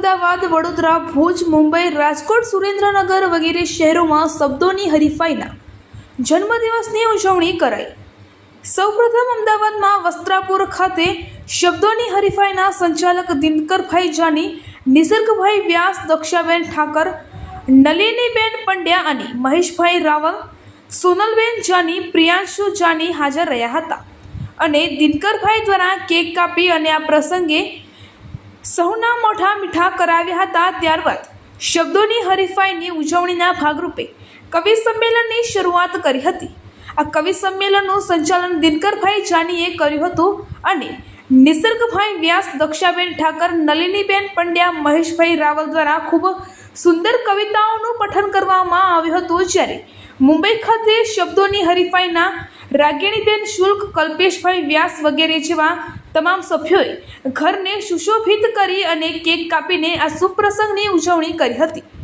વડોદરા, ભુજ, મુંબઈ, રાજકોટ, સુરેન્દ્રનગર વગેરે શહેરોમાં શબ્દોની હરીફાઈના જન્મદિવસની ઉજવણી કરાઈ. સૌપ્રથમ અમદાવાદમાં વસ્ત્રાપુર ખાતે શબ્દોની હરીફાઈના સંચાલક દિનકરભાઈ જાની, નિસર્ગભાઈ વ્યાસ, દક્ષાબેન ઠાકર, નલિનીબેન પંડ્યા અને મહેશભાઈ રાવલ, સોનલબેન જાની, પ્રિયાંશુ જાની હાજર રહ્યા હતા. અને દિનકરભાઈ દ્વારા કેક કાપી અને આ પ્રસંગે સૌના મોઢા મીઠા કરાવ્યા હતા ત્યારબાદ શબ્દોની હરીફાઈની ઉજવણીના ભાગરૂપે કવિ સંમેલનની શરૂઆત કરી હતી. આ કવિ સંમેલનનું સંચાલન દિનકરભાઈ જાનીએ કર્યું હતું અને નિસર્ગભાઈ વ્યાસ, દક્ષાબેન ઠાકર, નલિનીબેન પંડ્યા, મહેશભાઈ રાવલ દ્વારા ખૂબ સુંદર કવિતાઓનું પઠન કરવામાં આવ્યું હતું જ્યારે મુંબઈ ખાતે શબ્દોની હરીફાઈના રાગિણીબેન શુલ્ક, કલ્પેશભાઈ વ્યાસ વગેરે જેવા તમામ સભ્યોએ ઘરને સુશોભિત કરી અને કેક કાપીને આ શુભ ઉજવણી કરી હતી.